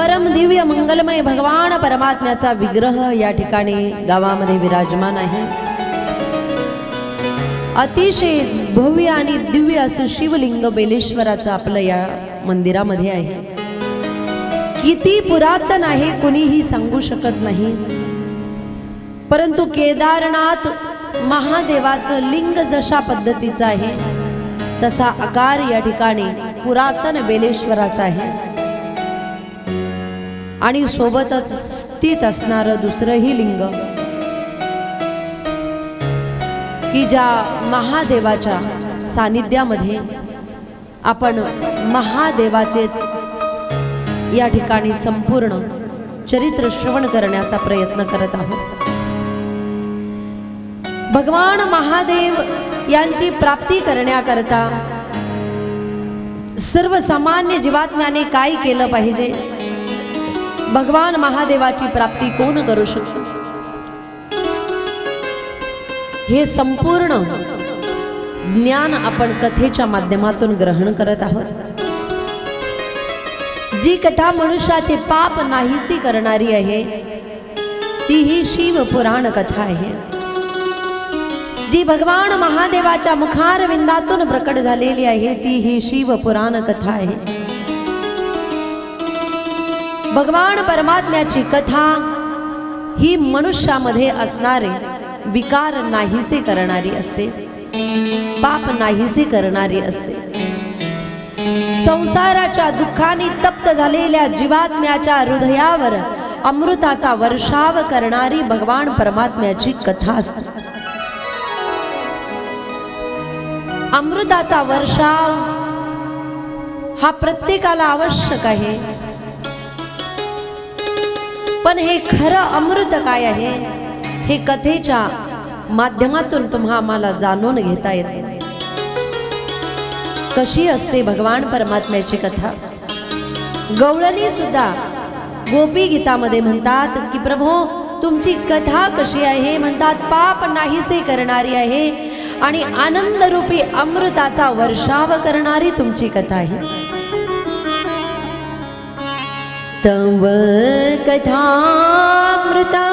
परम दिव्य मंगलमय भगवान परमात्म्याचा विग्रह या ठिकाणी गावामध्ये विराजमान आहे. अतिशय भव्य आणि दिव्य असं शिवलिंग बेलेश्वराचं आपलं या मंदिरामध्ये आहे. किती पुरातन आहे कुणीही सांगू शकत नाही. परंतु केदारनाथ महादेवाचं लिंग जशा पद्धतीचं आहे तसा आकार या ठिकाणी पुरातन बेलेश्वराचा आहे. आणि सोबतच स्थित असणारं दुसरंही लिंग. की ज्या महादेवाच्या सानिध्यामध्ये आपण महादेवाचेच या ठिकाणी संपूर्ण चरित्र श्रवण करण्याचा प्रयत्न करत आहोत. भगवान महादेव यांची प्राप्ती करण्याकरता सर्वसामान्य जीवात्म्याने काय केलं पाहिजे? भगवान महादेवाची प्राप्ती कोण करू शकतो हे संपूर्ण ज्ञान आपण कथेच्या माध्यमातून ग्रहण करत आहोत. जी कथा मनुष्याचे पाप नाहीसी करणारी आहे ती ही शिव पुराण कथा आहे. जी भगवान महादेवाच्या मुखारविंदातून प्रकट झालेली आहे ती ही शिव पुराण कथा आहे. भगवान परमात्म्याची कथा ही मनुष्यामध्ये असणारे विकार नाहीसे करणारी असते. पाप नाहीसे करणारी असते. संसाराच्या दुःखाने तप्त झालेल्या जीवात्म्याच्या हृदयावर अमृताचा वर्षाव करणारी भगवान परमात्म्याची कथा असते. अमृताचा वर्षाव हा प्रत्येकाला आवश्यक आहे. पण हे खरं अमृत काय आहे? हे कथेच्या माध्यमातून तुम्हा आम्हाला जाणून घेता येते. कशी असते भगवान परमात्म्याची कथा? गवळणी सुद्धा गोपी गीतामध्ये म्हणतात की प्रभो तुमची कथा कशी आहे? म्हणतात पाप नाहीसे करणारी आहे आणि आनंदरूपी अमृताचा वर्षाव करणारी तुमची कथा आहे. तव कथामृता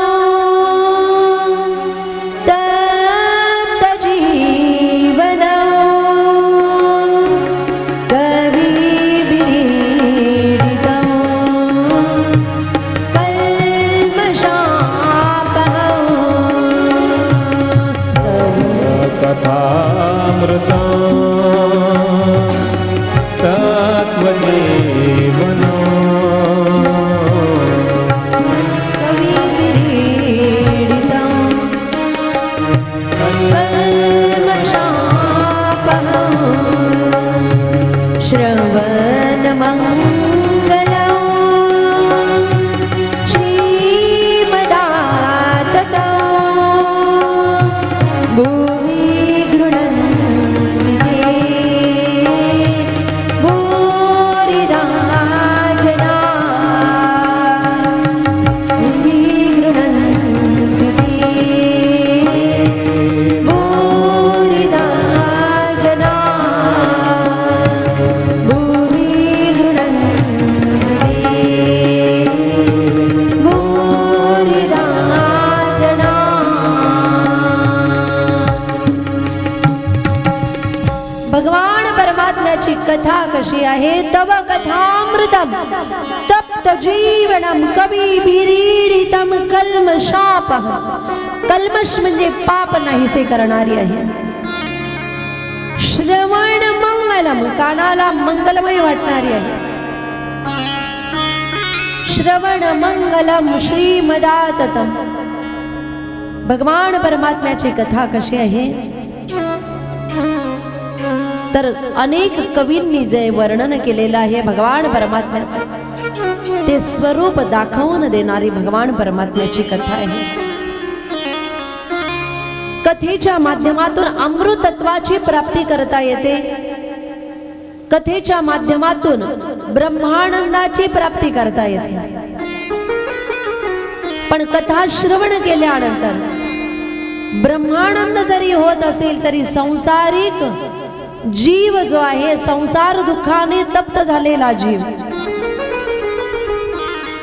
कल्मश म्हणजे पाप नाहीसे करणारी आहे. श्रवण मंगलम कानाला मंगलमय वाटणारी आहे. श्रवण मंगलम श्रीमदाततम. भगवान परमात्म्याची कथा कशी आहे? तर अनेक कवींनी जे वर्णन केलेलं आहे भगवान परमात्म्याचं ते स्वरूप दाखवून देणारी भगवान परमात्म्याची कथा आहे. कथेच्या माध्यमातून अमृतत्वाची प्राप्ती करता येते. कथेच्या माध्यमातून ब्रह्मानंदाची प्राप्ती करता येते. पण कथा श्रवण केल्यानंतर ब्रह्मानंद जरी होत असेल तरी संसारिक जीव जो आहे संसार दुःखाने तप्त झालेला जीव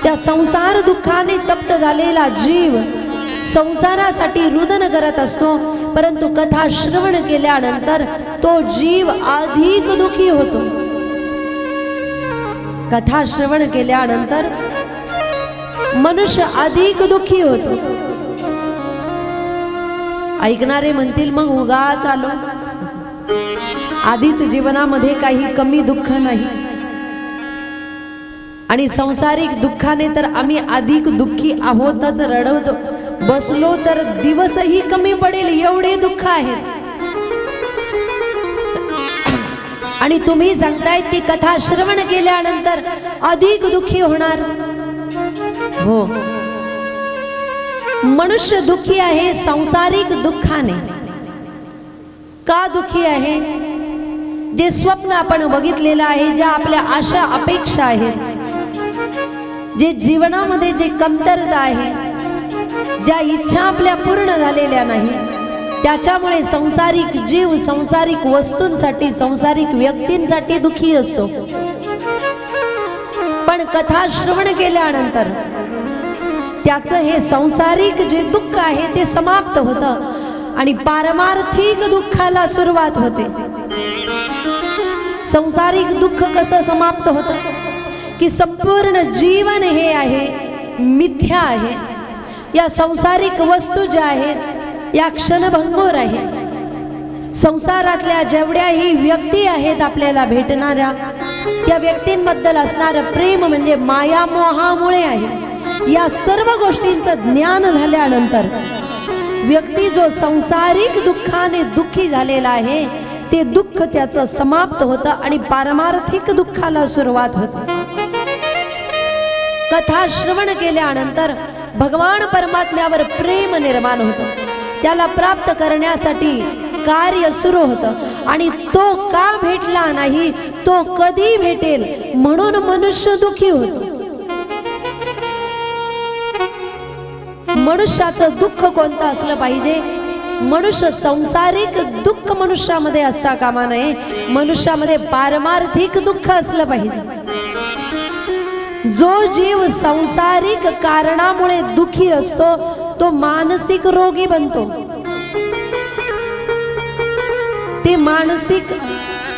त्या संसार दुःखाने तप्त झालेला जीव संसारासाठी रुदन करत असतो. परंतु कथा श्रवण केल्यानंतर तो जीव अधिक दुखी होतो. कथा श्रवण केल्यानंतर मनुष्य अधिक दुखी होतो. ऐकणारे म्हणतील मग उगाच आलो. आधीच जीवनामध्ये काही कमी दुःख नाही. आणि संसारिक दुःखाने तर आम्ही अधिक दुःखी आहोतच रडवतो. बसलो तर दिवसही कमी पडेल एवढे दुःख आहेत. आणि तुम्ही सांगतायत की कथा श्रवण केल्यानंतर अधिक दुःखी होणार. हो. मनुष्य दुःखी आहे सांसारिक दुःखाने. का दुःखी आहे? जे स्वप्न आपण बघितलेलं आहे ज्या आपल्या आशा अपेक्षा आहेत. जे जीवनामध्ये जे कमतरता आहे ज्या इच्छा आपल्या पूर्ण झालेल्या नाही त्याच्यामुळे संसारिक जीव संसारिक वस्तूंसाठी संसारिक व्यक्तींसाठी दुःखी असतो. पण कथा श्रवण केल्यानंतर त्याचं हे संसारिक जे दुःख आहे ते समाप्त होतं आणि पारमार्थिक दुःखाला सुरुवात होते. संसारिक दुःख कसं समाप्त होतं? की संपूर्ण जीवन हे आहे मिथ्या आहे. या संसारिक वस्तू ज्या आहेत या क्षणभंगोर आहे संसारातल्या जेवढ्याही व्यक्ती आहेत आपल्याला भेटणाऱ्या त्या व्यक्तींबद्दल असणारं प्रेम म्हणजे मायामोहामुळे आहे. या सर्व गोष्टींचं ज्ञान झाल्यानंतर व्यक्ती जो संसारिक दुःखाने दुःखी झालेला आहे ते दुःख त्याचं समाप्त होतं आणि पारमार्थिक दुःखाला सुरुवात होते. कथा श्रवण केल्यानंतर भगवान परमात्म्यावर प्रेम निर्माण होतं. त्याला प्राप्त करण्यासाठी कार्य सुरू होतं. आणि तो का भेटला नाही तो कधी भेटेल म्हणून मनुष्य दुखी होतो. मनुष्याचं दुःख कोणतं असलं पाहिजे? मनुष्य संसारिक दुःख मनुष्यामध्ये असता कामा नये. मनुष्यामध्ये पारमार्थिक दुःख असलं पाहिजे. जो जीव संसारिक कारणामुळे दुखी असतो तो मानसिक रोगी बनतो. ते मानसिक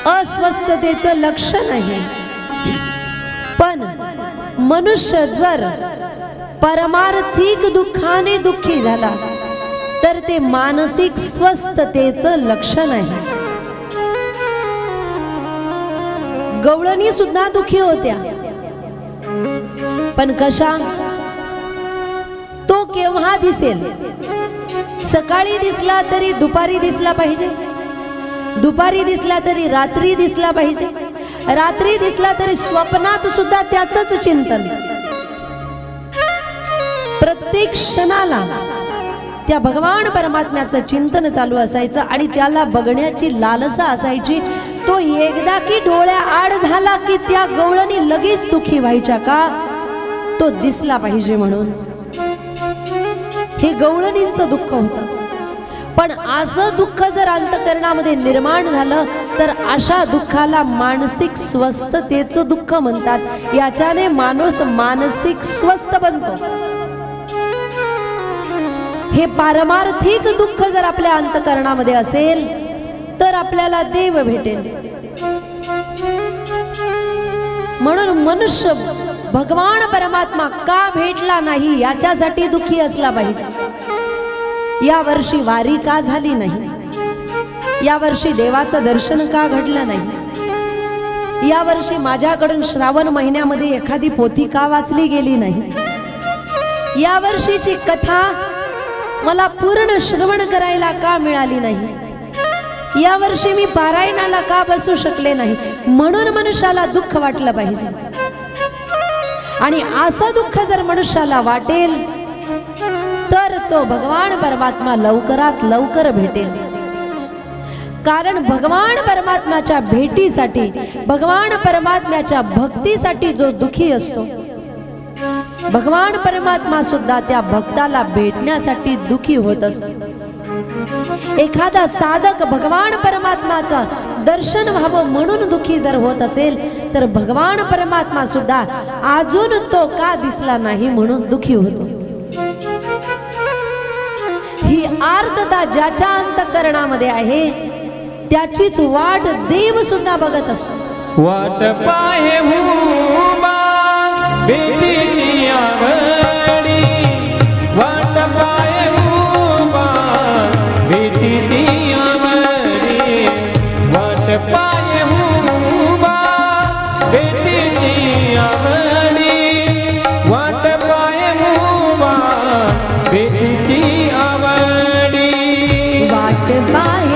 अस्वस्थतेचं लक्षण आहे. पण मनुष्य जर परमार्थिक दुःखाने दुःखी झाला तर ते मानसिक स्वस्थतेचं लक्षण आहे. गवळणी सुद्धा दुखी होत्या. पण कशा? तो केव्हा दिसेल? सकाळी दिसला तरी दुपारी दिसला पाहिजे. दुपारी दिसला तरी रात्री दिसला पाहिजे. रात्री दिसला तरी स्वप्नात सुद्धा त्याच चिंतन. प्रत्येक क्षणाला त्या भगवान परमात्म्याचं चिंतन चालू असायचं आणि त्याला बघण्याची लालसा असायची. तो एकदा की डोळ्या आड झाला की त्या गवळणी लगेच दुखी व्हायच्या का? तो दिसला पाहिजे म्हणून. हे गवळणींचं दुःख होतं. पण असं दुःख जर अंतकरणामध्ये निर्माण झालं तर अशा दुःखाला मानसिक स्वस्थतेचं दुःख म्हणतात. याच्याने माणूस मानसिक स्वस्थ बनतो. हे पारमार्थिक दुःख जर आपल्या अंतकरणामध्ये असेल तर आपल्याला देव भेटेल. म्हणून मनुष्य भगवान परमात्मा का भेटला नाही याच्यासाठी दुःखी असला पाहिजे. या वर्षी वारी का झाली नाही? या वर्षी देवाचं दर्शन का घडलं नाही? या वर्षी माझ्याकडून श्रावण महिन्यामध्ये एखादी पोथी का वाचली गेली नाही? या वर्षीची कथा मला पूर्ण श्रवण करायला का मिळाली नाही? या वर्षी मी पारायणाला का बसू शकले नाही? म्हणून मनुष्याला दुःख वाटलं पाहिजे. आणि असं दुःख जर मनुष्याला वाटेल तर तो भगवान परमात्मा लवकरात लवकर भेटेल. कारण भगवान परमात्म्याच्या भेटीसाठी भगवान परमात्म्याच्या भक्तीसाठी जो दुखी असतो भगवान परमात्मा सुद्धा त्या भक्ताला भेटण्यासाठी दुखी होत असतो. एखादा साधक भगवान परमात्माचा दर्शन व्हावं म्हणून दुखी जर होत असेल तर भगवान परमात्मा सुद्धा अजून तो का दिसला नाही म्हणून दुखी होतो. ही आर्तता ज्याच्या अंतकरणामध्ये आहे त्याचीच वाट देव सुद्धा बघत असतो. वाट पाहे goodbye.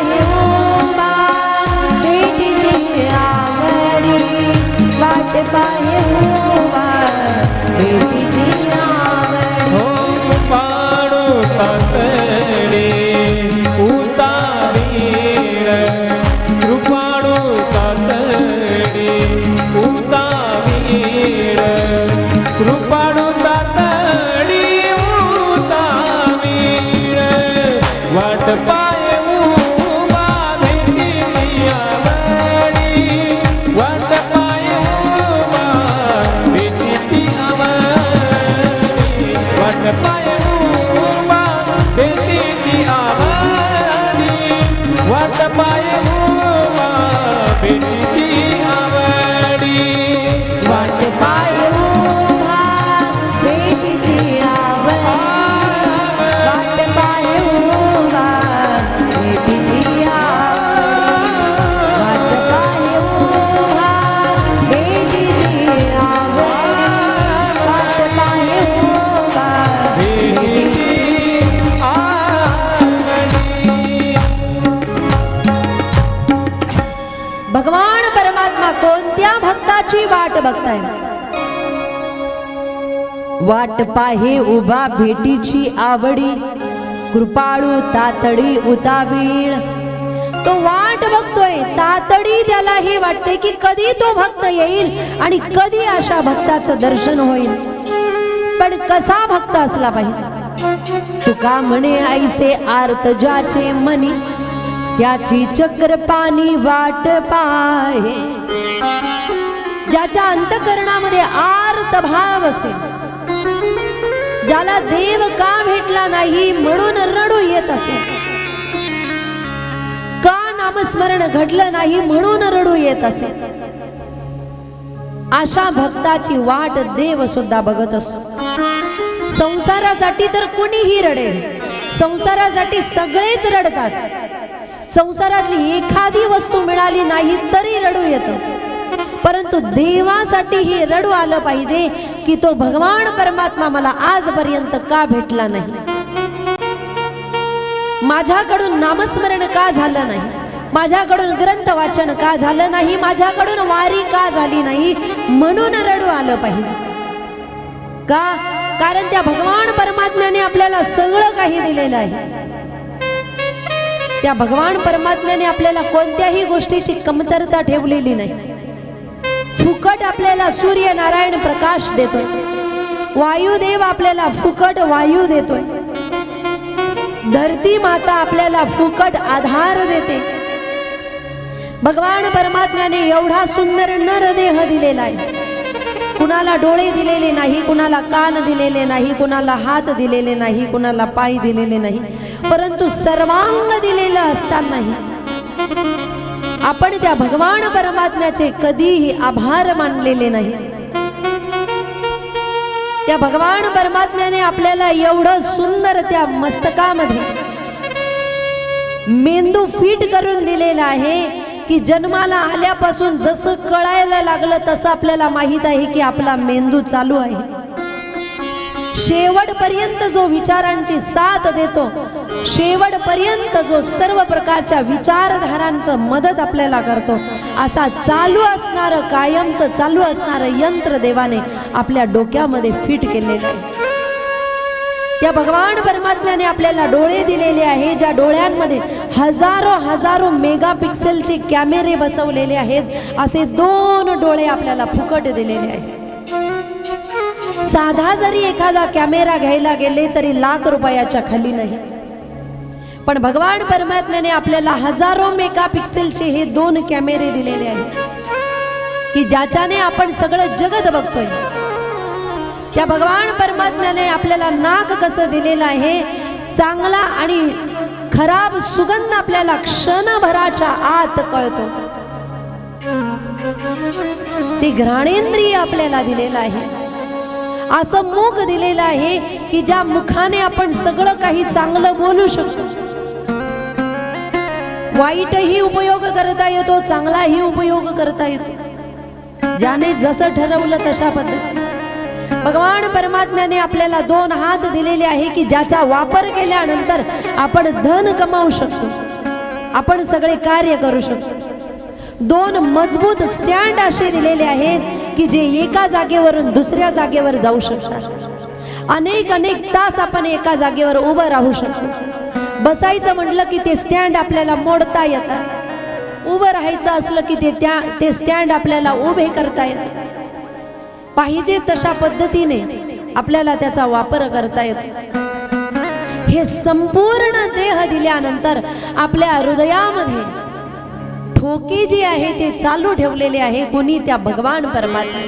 बघताय. वाट पाहे उभा भेटीची आवडी कृपाळू तातडी उतावीळ. तो वाट बघतोय तातडी त्याला हे वाटते की कधी तो भक्त येईल आणि कधी अशा भक्ताचं दर्शन होईल. पण कसा भक्त असला पाहिजे? तुका म्हणे ऐसे आर्त ज्याचे मनी त्याची चक्र पाणी वाट पाहे. ज्याच्या अंतकरणामध्ये आर्त भाव असेल. ज्याला देव का भेटला नाही म्हणून रडू येत असेल. का नामस्मरण घडलं नाही म्हणून रडू येत असेल. अशा भक्ताची वाट देव सुद्धा बघत असतो. संसारासाठी तर कुणीही रडेल. संसारासाठी सगळेच रडतात. संसारातली एखादी वस्तू मिळाली नाही तरी रडू येतं. परंतु देवासाठी हे रडू आलं पाहिजे की तो भगवान परमात्मा मला आजपर्यंत का भेटला नाही? माझ्याकडून नामस्मरण का झालं नाही? माझ्याकडून ग्रंथ वाचन का झालं नाही? माझ्याकडून वारी का झाली नाही? म्हणून रडू आलं पाहिजे. का? कारण त्या भगवान परमात्म्याने आपल्याला सगळं काही दिलेलं आहे. त्या भगवान परमात्म्याने आपल्याला कोणत्याही गोष्टीची कमतरता ठेवलेली नाही. फुकट आपल्याला सूर्य नारायण प्रकाश देतोय. वायुदेव आपल्याला फुकट वायू देतोय. धरती माता आपल्याला फुकट आधार देते. भगवान परमात्म्याने एवढा सुंदर नर देह दिलेला आहे. कुणाला डोळे दिलेले नाही कुणाला कान दिलेले नाही कुणाला हात दिलेले नाही कुणाला पाय दिलेले नाही परंतु सर्वांग दिलेलं असतानाही आपण त्या भगवान परमात्म्याचे कधीही आभार मानलेले नाही. त्या भगवान परमात्म्याने आपल्याला एवढं सुंदर त्या मस्तकामध्ये मेंदू फिट करून दिलेला आहे की जन्माला आल्यापासून जसं कळायला लागलं तसं आपल्याला माहीत आहे की आपला मेंदू चालू आहे. शेवटपर्यंत जो विचारांची साथ देतो शेवटपर्यंत जो सर्व प्रकारच्या विचारधारांचं मदत आपल्याला करतो असा चालू असणारं कायमचं चालू असणारं यंत्र देवाने आपल्या डोक्यामध्ये फिट केलेलं आहे. त्या भगवान परमात्म्याने आपल्याला डोळे दिलेले आहे ज्या डोळ्यांमध्ये हजारो हजारो मेगा पिक्सेलचे कॅमेरे बसवलेले आहेत असे दोन डोळे आपल्याला फुकट दिलेले आहेत. साधा जरी एखादा कॅमेरा घ्यायला गेले तरी लाख रुपयाच्या खाली नाही. पण भगवान परमात्म्याने आपल्याला हजारो मेगा पिक्सेलचे हे दोन कॅमेरे दिलेले आहेत. की ज्याच्याने आपण सगळं जगत बघतोय. त्या भगवान परमात्म्याने आपल्याला नाक कसं दिलेलं आहे चांगला आणि खराब सुगंध आपल्याला क्षणभराच्या आत कळतो. ते घ्राणेंद्रिय आपल्याला दिलेलं आहे. असं मुख दिलेलं आहे की ज्या मुखाने आपण सगळं काही चांगलं बोलू शकतो. वाईटही उपयोग करता येतो चांगलाही उपयोग करता येतो. ज्याने जसं ठरवलं तशा पद्धती भगवान परमात्म्याने आपल्याला दोन हात दिलेले आहे की ज्याचा वापर केल्यानंतर आपण धन कमावू शकतो. आपण सगळे कार्य करू शकतो. दोन मजबूत स्टँड असे दिलेले आहेत की जे एका जागेवरून दुसऱ्या जागेवर जाऊ शकतात. अनेक अनेक तास आपण एका जागेवर उभं राहू शकतो. बसायचं म्हटलं की ते स्टँड आपल्याला मोडता येतात. उभं राहायचं असलं की ते त्या ते स्टँड आपल्याला उभे करता येतात. पाहिजे तशा पद्धतीने आपल्याला त्याचा वापर करता येतो. हे संपूर्ण देह दिल्यानंतर आपल्या हृदयामध्ये ठोके जे आहे ते चालू ठेवलेले आहे कोणी त्या भगवान परमात्मा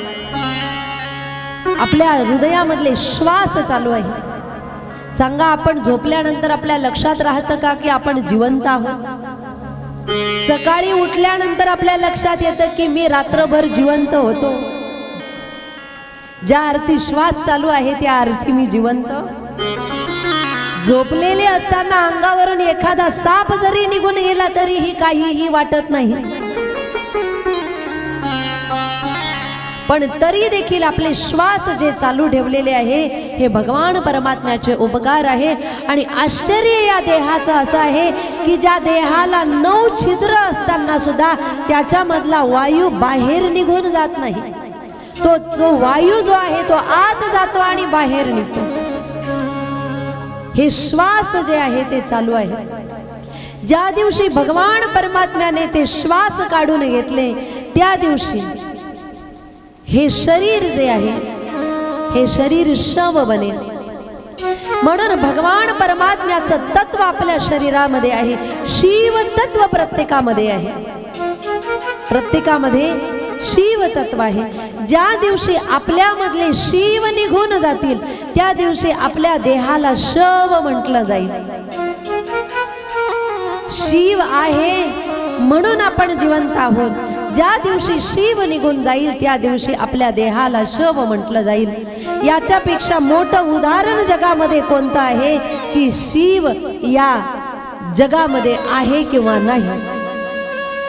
आपल्या हृदयामधले श्वास चालू आहे. सांगा आपण झोपल्यानंतर आपल्या लक्षात राहतं का की आपण जिवंत आहोत? सकाळी उठल्यानंतर आपल्या लक्षात येतं की मी रात्रभर जिवंत होतो. ज्या अर्थी श्वास चालू आहे त्या अर्थी मी जिवंत. झोपलेले असताना अंगावरून एखादा साप जरी निघून गेला तरीही काहीही वाटत नाही. पण तरी देखील आपले श्वास जे चालू ठेवलेले आहे हे भगवान परमात्म्याचे उपकार आहे. आणि आश्चर्य या देहाचं असं आहे की ज्या देहाला नऊ छिद्र असताना सुद्धा त्याच्यामधला वायू बाहेर निघून जात नाही. तो जो वायू जो आहे तो आत जातो आणि बाहेर निघतो. हे श्वास जे आहे ते चालू आहे. ज्या दिवशी भगवान परमात्म्याने ते श्वास काढून घेतले त्या दिवशी हे शरीर जे आहे हे शरीर शव बनेल. म्हणून भगवान परमात्म्याचं तत्व आपल्या शरीरामध्ये आहे शिव तत्व प्रत्येकामध्ये आहे. प्रत्येकामध्ये शिव तत्व आहे ज्या दिवशी आपल्यामधले शिव निघून जातील त्या दिवशी आपल्या देहाला शव म्हटलं जाईल. शिव आहे म्हणून आपण जिवंत आहोत. ज्या दिवशी शिव निघून जाईल त्या दिवशी आपल्या देहाला शव म्हटलं जाईल. याच्यापेक्षा मोठं उदाहरण जगामध्ये कोणतं आहे की शिव या जगामध्ये आहे किंवा नाही?